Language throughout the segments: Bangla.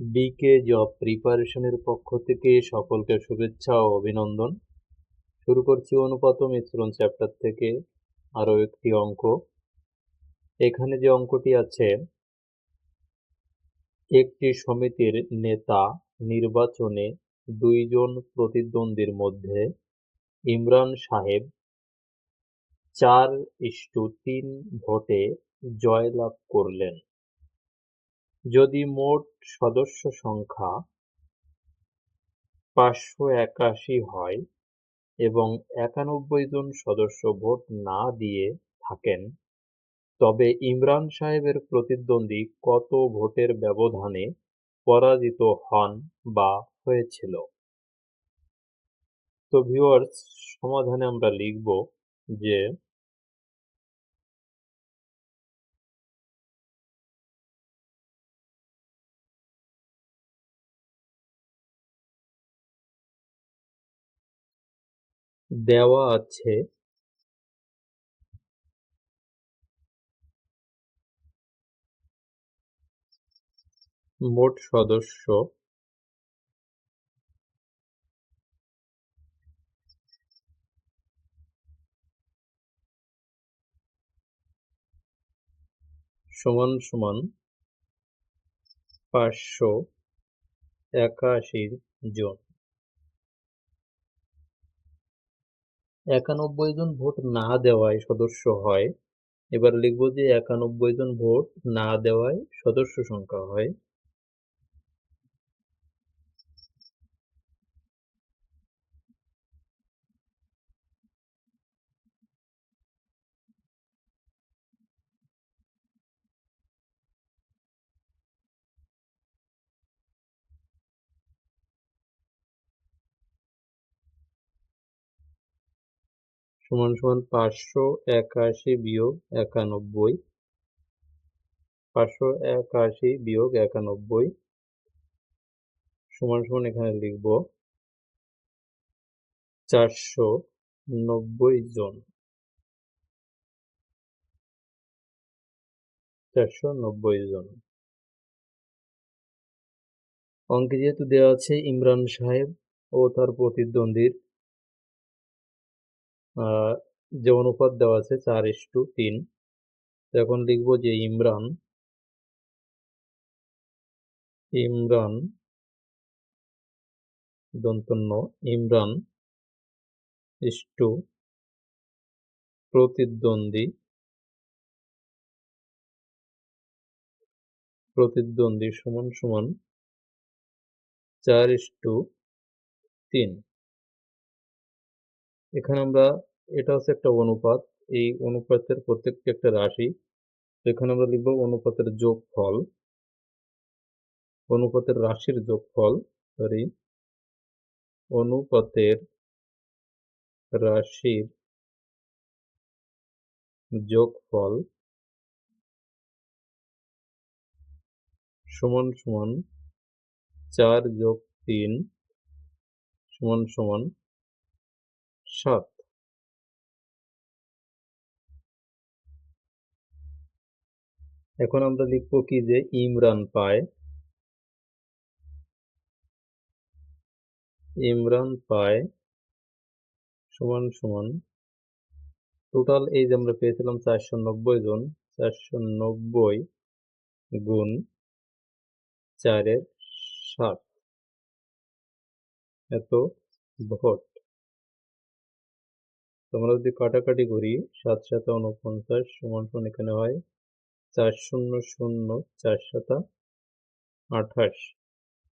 বিকে জব প্রিপারেশনের পক্ষ থেকে সকলকে শুভেচ্ছা ও অভিনন্দন। শুরু করছি অনুপাত মিশ্রণ চ্যাপ্টার থেকে আরও একটি অঙ্ক। এখানে যে অঙ্কটি আছে, একটি সমিতির নেতা নির্বাচনে দুইজন প্রতিদ্বন্দ্বীর মধ্যে ইমরান সাহেব চার ইস্টু তিন ভোটে জয়লাভ করলেন। যদি মোট সদস্য সংখ্যা পাঁচশো একাশি হয় এবং একানব্বই জন সদস্য ভোট না দিয়ে থাকেন, তবে ইমরান সাহেবের প্রতিদ্বন্দ্বী কত ভোটের ব্যবধানে পরাজিত হন বা হয়েছিল? তো ভিউয়ার্স সমাধানে আমরা লিখব যে দেওয়া আছে। মোট সদস্য। সমান সমান পাঁচশো একাশি জন। একানব্বই জন ভোট না দেওয়ায় সদস্য হয়। এবার লিখব যে একানব্বই জন ভোট না দেওয়ায় সদস্য সংখ্যা হয়। সমান সমান পাঁচশো একাশি বিয়োগ একানব্বই। পাঁচশো একাশি বিয়োগ একানব্বই। সমান সমান এখানে লিখব চারশো নব্বই জন। চারশো নব্বই জন। অঙ্কে যেহেতু দেওয়া আছে ইমরান সাহেব ও তার প্রতিদ্বন্দ্বীর যে অনুপাত দেওয়া আছে চার ইস্টু তিন এখন লিখব যে ইমরান ইমরান দন্তন্য, ইমরান ইস্টু প্রতিদ্বন্দ্বী প্রতিদ্বন্দ্বী সমান সমান চার ইস্টু তিন। এখানে আমরা, এটা হচ্ছে একটা অনুপাত। এই অনুপাতের প্রত্যেকটি একটা রাশি। এখানে আমরা লিখব অনুপাতের যোগফল। অনুপাতের রাশির যোগফল সরি অনুপাতের রাশির যোগফল সমান সমান চার যোগ তিন সমান সমান সাত এখন আমরা লিখব কি যে ইমরান পায়। ইমরান পায় সমান সমান। টোটাল এই যে আমরা পেয়েছিলাম চারশো নব্বই জন, চারশো নব্বই গুণ চারের সাত। এত ভোট। তোমরা যদি কাটাকাটি করি সাত সাতা উনপঞ্চাশ সমান সমান এখানে হয় চার শূন্য শূন্য চার সাতা আঠাশ।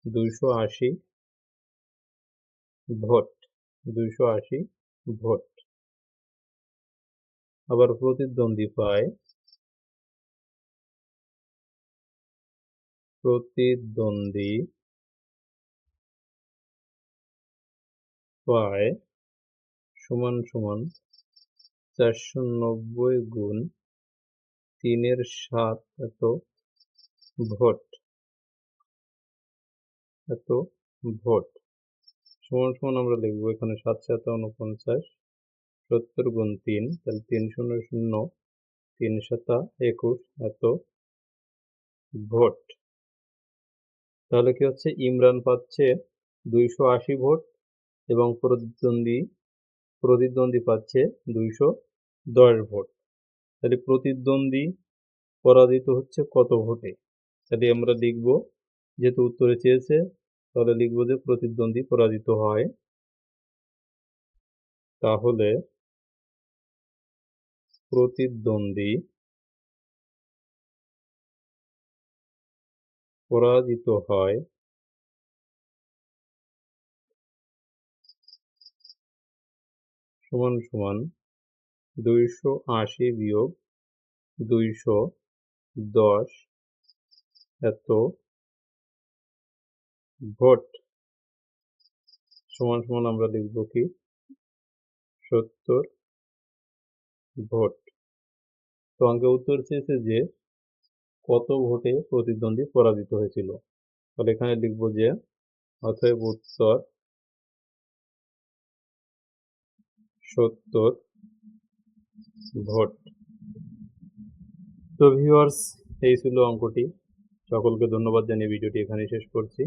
দুইশো আশি ভোট, দুইশো আশি ভোট। আবার প্রতিদ্বন্দ্বী পায়। প্রতিদ্বন্দ্বী পায় সমান সমান চারশো নব্বই গুণ তিনের সাত এত ভোট। এত ভোট। সমান সমান আমরা লিখব এখানে সাত সাত উনপঞ্চাশ সত্তর গুণ তিন, তাহলে তিন শূন্য শূন্য, তিন সাতা একুশ এত ভোট। তাহলে কি হচ্ছে? ইমরান পাচ্ছে দুইশো আশি ভোট এবং প্রতিদ্বন্দ্বী প্রতিদ্বন্দ্বী পাচ্ছে দুইশো দশ ভোট। তাহলে প্রতিদ্বন্দ্বী পরাজিত হচ্ছে কত ভোটে? তাহলে আমরা লিখব, যেহেতু উত্তরে চেয়েছে, তাহলে লিখব যে প্রতিদ্বন্দ্বী পরাজিত হয়। তাহলে প্রতিদ্বন্দ্বী পরাজিত হয় সমান সমান দুইশো আশি বিয়োগ দুইশো দশ এত ভোট। সমান সমান আমরা লিখব কি? সত্তর ভোট। তো অঙ্কে উত্তর চেয়েছে যে কত ভোটে প্রতিদ্বন্দ্বী পরাজিত হয়েছিল? তাহলে এখানে লিখব যে অতএব উত্তর সত্তর ভোট। তো ভিউয়ার্স এই ছিল অঙ্কটি। সকলকে ধন্যবাদ জানিয়ে ভিডিওটি এখানেই শেষ করছি।